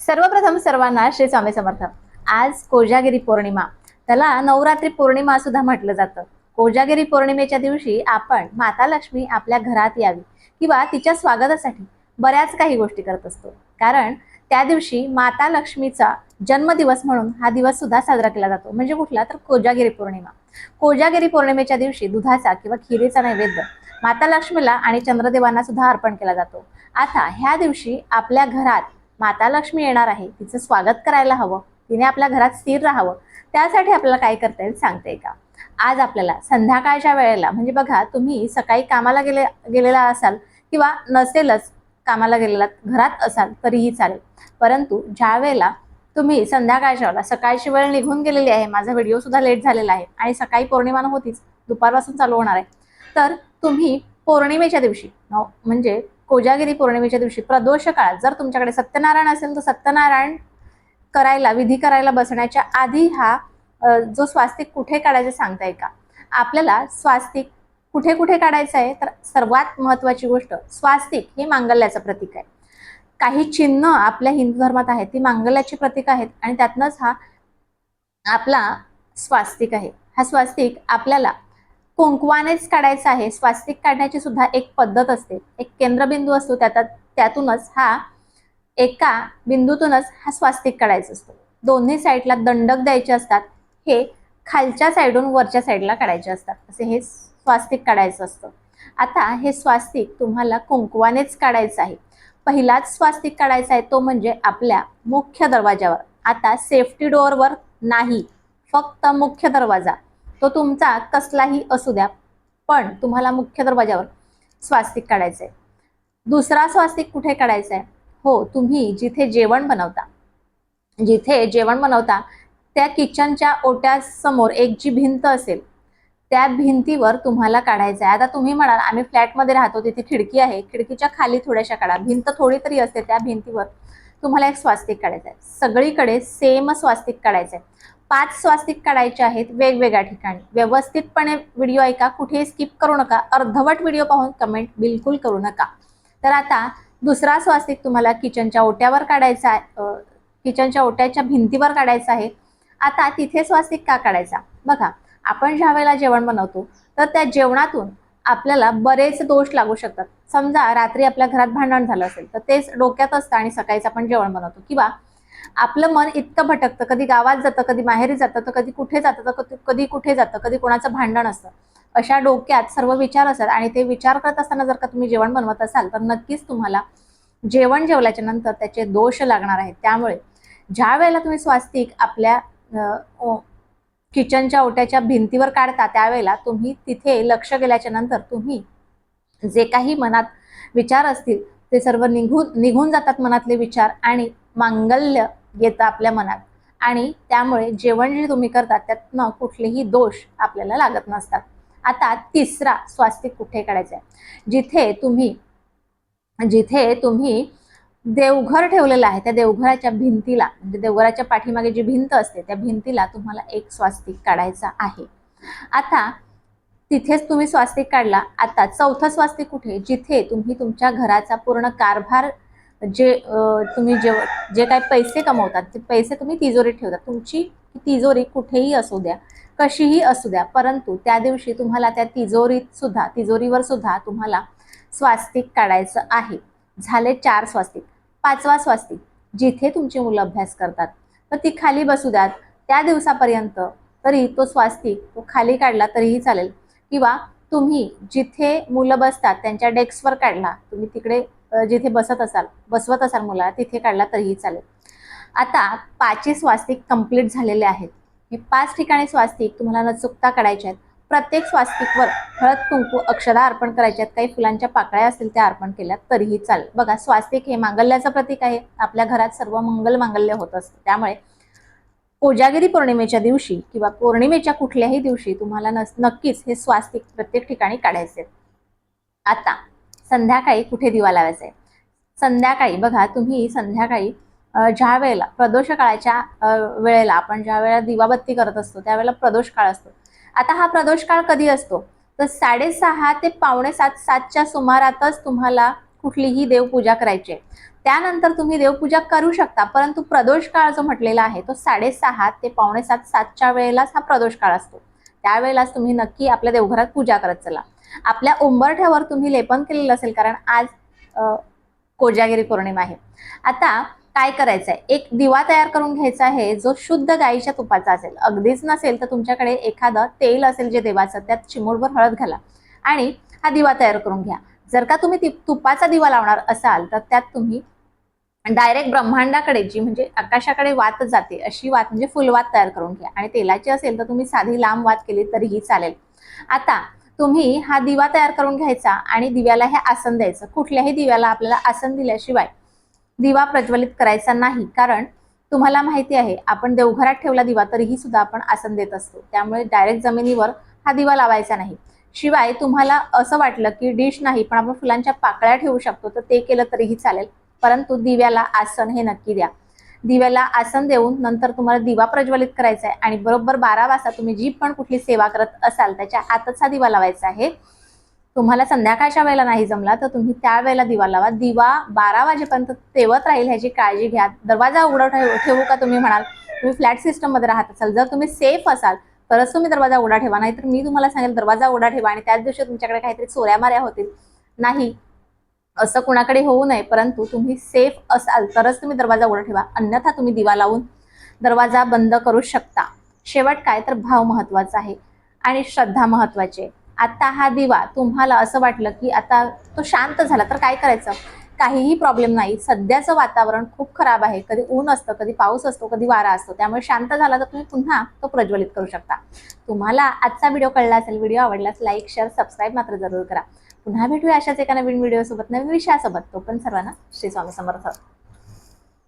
सर्वप्रथम सर्वांना श्री स्वामी समर्थ. आज कोजागिरी पौर्णिमा. त्याला नवरात्री पौर्णिमा सुद्धा म्हटलं जातं. कोजागिरी पौर्णिमेच्या दिवशी आपण माता लक्ष्मी आपल्या घरात यावी किंवा तिच्या स्वागतासाठी बऱ्याच काही गोष्टी करत असतो. कारण त्या दिवशी माता लक्ष्मीचा जन्मदिवस म्हणून हा दिवस सुद्धा साजरा केला जातो. म्हणजे कुठला? तर कोजागिरी पौर्णिमा. कोजागिरी पौर्णिमेच्या दिवशी दुधाचा किंवा खिरीचा नैवेद्य माता लक्ष्मीला आणि चंद्रदेवांना सुद्धा अर्पण केला जातो. आता ह्या दिवशी आपल्या घरात माता लक्ष्मी येणार आहे तिचं स्वागत करायला हवं तिने आपल्या घरात स्थिर राहावं त्यासाठी आपल्याला काय करता येईल सांगते का? आज आपल्याला संध्याकाळच्या वेळेला म्हणजे बघा तुम्ही सकाळी कामाला गेले गेलेला असाल किंवा नसेलच कामाला गेलेला घरात असाल तरीही चालेल. परंतु ज्या वेळेला तुम्ही संध्याकाळच्या वेळेला सकाळची वेळ निघून गेलेली आहे माझा व्हिडिओ सुद्धा लेट झालेला आहे आणि सकाळी पौर्णिमा होतीच दुपारपासून चालू होणार आहे तर तुम्ही पौर्णिमेच्या दिवशी म्हणजे कोजागिरी पौर्णिमेच्या दिवशी प्रदोष काळात जर तुमच्याकडे सत्यनारायण असेल तर सत्यनारायण करायला विधी करायला बसण्याच्या आधी हा जो स्वास्तिक कुठे काढायचं सांगताय का? आपल्याला स्वास्तिक कुठे कुठे काढायचं आहे? तर सर्वात महत्वाची गोष्ट स्वास्तिक हे मांगल्याचं प्रतीक आहे. काही चिन्ह आपल्या हिंदू धर्मात आहेत ती मांगल्याची प्रतीक आहेत आणि त्यातनंच हा आपला स्वास्तिक आहे. हा स्वास्तिक आपल्याला कुंकवानेच काढायचं आहे. स्वास्तिक काढण्याची सुद्धा एक पद्धत असते. एक केंद्रबिंदू असतो त्यात त्यातूनच हा एका बिंदूतूनच हा स्वास्तिक काढायचा असतो. दोन्ही साईडला दंडक द्यायचे असतात हे खालच्या साईडून वरच्या साईडला काढायचे असतात. असे हे स्वास्तिक काढायचं असतं. आता हे स्वास्तिक तुम्हाला कुंकवानेच काढायचं आहे. पहिलाच स्वास्तिक काढायचा आहे तो म्हणजे आपल्या मुख्य दरवाजावर आता सेफ्टी डोअरवर नाही. फक्त मुख्य दरवाजा. तो तुमचा कसलाही असू द्या पण तुम्हाला मुख्य दरवाजावर स्वास्तिक काढायचं आहे दुसरा स्वास्तिक कुठे काढायचा आहे हो तुम्ही जिथे जेवण बनवता जिथे जेवण बनवता त्या किचनच्या ओट्यासमोर एक जी भिंत असेल त्या भिंतीवर तुम्हाला काढायचं आहे आता तुम्ही म्हणाल आम्ही फ्लॅटमध्ये राहतो तिथे खिडकी आहे खिडकीच्या खाली थोड्याशा काढा. भिंत थोडी तरी असते त्या भिंतीवर तुम्हाला एक स्वास्तिक काढायचं आहे सगळीकडे सेम स्वास्तिक काढायचं आहे पाच स्वास्तिक काढायचे आहेत वेगवेगळ्या ठिकाणी. व्यवस्थितपणे व्हिडिओ ऐका कुठेही स्किप करू नका अर्धवट व्हिडिओ पाहून कमेंट बिलकुल करू नका. तर आता दुसरा स्वास्तिक तुम्हाला किचनच्या ओट्यावर काढायचा आहे किचनच्या ओट्याच्या भिंतीवर काढायचा आहे. आता तिथे स्वास्तिक का काढायचा? बघा आपण ज्या वेळेला जेवण बनवतो तर त्या जेवणातून आपल्याला बरेच दोष लागू शकतात. समजा रात्री आपल्या घरात भांडण झालं असेल तर तेच डोक्यात असतं आणि सकाळीच आपण जेवण बनवतो. किंवा आपलं मन इतकं भटकतं कधी गावात जातं कधी माहेरी जातं तर कधी कुठे जातं तर कधी- कधी कुठे जातं कधी कोणाचं भांडण असतं. अशा डोक्यात सर्व विचार असतात आणि ते विचार करत असताना जर का तुम्ही जेवण बनवत असाल तर नक्कीच तुम्हाला जेवण जेवल्याच्या नंतर त्याचे दोष लागणार आहेत. त्यामुळे ज्या वेळेला तुम्ही स्वास्तिक आपल्या किचनच्या ओट्याच्या भिंतीवर काढता त्यावेळेला तुम्ही तिथे लक्ष गेल्याच्यानंतर तुम्ही जे काही मनात विचार असतील ते सर्व निघून निघून जातात मनातले विचार आणि मांगल्य येतं आपल्या मनात. आणि त्यामुळे जेवण जे तुम्ही करतात त्यातनं कुठलेही दोष आपल्याला लागत नसतात. आता तिसरा स्वास्तिक कुठे काढायचा आहे? जिथे तुम्ही जिथे तुम्ही देवघर ठेवलेलं आहे त्या देवघराच्या भिंतीला म्हणजे देवघराच्या पाठीमागे जी भिंत असते त्या भिंतीला तुम्हाला एक स्वास्तिक काढायचा आहे. आता तिथेच तुम्ही स्वास्तिक काढला. आता चौथं स्वास्तिक कुठे? जिथे तुम्ही तुमच्या घराचा पूर्ण कारभार जे तुम्ही जे जे काही पैसे कमवतात ते पैसे तुम्ही तिजोरीत ठेवता तुमची तिजोरी कुठेही असू द्या कशीही असू द्या परंतु त्या दिवशी तुम्हाला त्या तिजोरीत सुद्धा तिजोरीवर सुद्धा तुम्हाला स्वास्तिक काढायचं आहे. झाले चार स्वास्तिक. पाचवा स्वास्तिक जिथे तुमची मुलं अभ्यास करतात. तर ती खाली बसू द्यात. त्या दिवसापर्यंत तरी तो स्वास्तिक तो खाली काढला तरीही चालेल. किंवा तुम्ही जिथे मुलं बसतात त्यांच्या डेस्कवर काढला तुम्ही तिकडे जिथे बसत असाल बसवत असाल मुलाला तिथे काढला तरीही चालेल. आता पाचही स्वास्तिक कंप्लीट झालेले आहेत. हे पाच ठिकाणी स्वास्तिक तुम्हाला न चुकता काढायचे आहेत. प्रत्येक स्वास्तिकवर हळद कुंकू अक्षरा अर्पण करायच्या आहेत. काही फुलांच्या पाकळ्या असतील त्या अर्पण केल्या तरीही चालेल. बघा स्वास्तिक हे मांगल्याचं प्रतीक आहे. आपल्या घरात सर्व मंगल मांगल्य होत असतं. त्यामुळे कोजागिरी पौर्णिमेच्या दिवशी किंवा पौर्णिमेच्या कुठल्याही दिवशी तुम्हाला नस नक्कीच हे स्वास्तिक प्रत्येक ठिकाणी काढायचे. आता संध्याकाळी कुठे दिवा लावायचा आहे? संध्याकाळी बघा तुम्ही संध्याकाळी ज्या वेळेला प्रदोष काळाच्या वेळेला आपण ज्या वेळेला दिवाबत्ती करत असतो त्यावेळेला प्रदोष काळ असतो. आता हा प्रदोष काळ कधी असतो? तर साडेसहा ते पावणे सात सातच्या सुमारातच तुम्हाला कुठलीही देवपूजा करायची आहे. त्यानंतर तुम्ही देवपूजा करू शकता परंतु प्रदोष काळ जो म्हटलेला आहे तो साडेसहा ते पावणे सात सातच्या वेळेलाच हा प्रदोष काळ असतो. त्यावेळेलाच तुम्ही नक्की आपल्या देवघरात पूजा करत चला. आपल्या उंबरठ्यावर तुम्ही लेपन केलेलं असेल कारण आज कोजागिरी पौर्णिमा आहे. आता काय करायचं आहे एक दिवा तयार करून घ्यायचा आहे जो शुद्ध गाईच्या तुपाचा असेल. अगदीच नसेल तर तुमच्याकडे एखादं तेल असेल जे देवाचं त्यात चिमूटभर हळद घाला. आणि हा दिवा तयार करून घ्या. जर का तुम्ही तुपाचा दिवा लावणार असाल तर त्यात तुम्ही डायरेक्ट ब्रह्मांडाकडे जी म्हणजे आकाशाकडे वात जाते अशी वात म्हणजे फुलवात तयार करून घ्या. आणि तेलाची असेल तर तुम्ही साधी लांब वात केली तरीही चालेल. आता तुम्ही हा दिवा तयार करून घ्यायचा आणि दिव्याला हे आसन द्यायचं. कुठल्याही दिव्याला आपल्याला आसन दिल्याशिवाय दिवा प्रज्वलित करायचा नाही. कारण तुम्हाला माहिती आहे आपण देवघरात ठेवला दिवा तरीही सुद्धा आपण आसन देत असतो. त्यामुळे डायरेक्ट जमिनीवर हा दिवा लावायचा नाही. शिवाय तुम्हाला असं वाटलं की डिश नाही पण आपण फुलांच्या पाकळ्या ठेवू शकतो तर ते केलं तरीही चालेल. परंतु दिव्याला आसन हे नक्की द्या. दिव्याला आसन देऊन नंतर तुम्हाला दिवा प्रज्वलित करायचा आहे आणि बरोबर बारा वाजता तुम्ही जी पण कुठली सेवा करत असाल त्याच्या आतच हा दिवा लावायचा आहे. तुम्हाला संध्याकाळच्या वेळेला नाही जमला तर तुम्ही त्यावेळेला दिवा लावा. दिवा बारा वाजेपर्यंत तेवत राहील ह्याची काळजी घ्या. दरवाजा उघडा ठेवू का तुम्ही म्हणाल? तुम्ही फ्लॅट सिस्टममध्ये राहत असाल. जर तुम्ही सेफ असाल तरच तुम्ही दरवाजा उघडा ठेवा. नाहीतर मी तुम्हाला सांगेल दरवाजा उघडा ठेवा आणि त्याच दिवशी तुमच्याकडे काहीतरी चोऱ्या माऱ्या होतील. नाही असं कुणाकडे होऊ नये परंतु तुम्ही सेफ असाल तरच तुम्ही दरवाजा उघडा ठेवा. अन्यथा तुम्ही दिवा लावून दरवाजा बंद करू शकता. शेवट काय? तर भाव महत्त्वाचा आहे आणि श्रद्धा महत्वाची आहे. आता हा दिवा तुम्हाला असं वाटलं की आता तो शांत झाला तर काय करायचं? काहीही प्रॉब्लेम नाही. सध्याचं वातावरण खूप खराब आहे. कधी ऊन असतं कधी पाऊस असतो कधी वारा असतो. त्यामुळे शांत झाला तर तुम्ही पुन्हा तो प्रज्वलित करू शकता. तुम्हाला आजचा व्हिडिओ कळला असेल व्हिडिओ आवडल्यास लाईक शेअर सबस्क्राईब मात्र जरूर करा. पुन्हा भेटूया अशाच एका नवीन व्हिडिओसोबत नवीन विषयासोबत. तो पण सर्वांना श्री स्वामी समर्थ.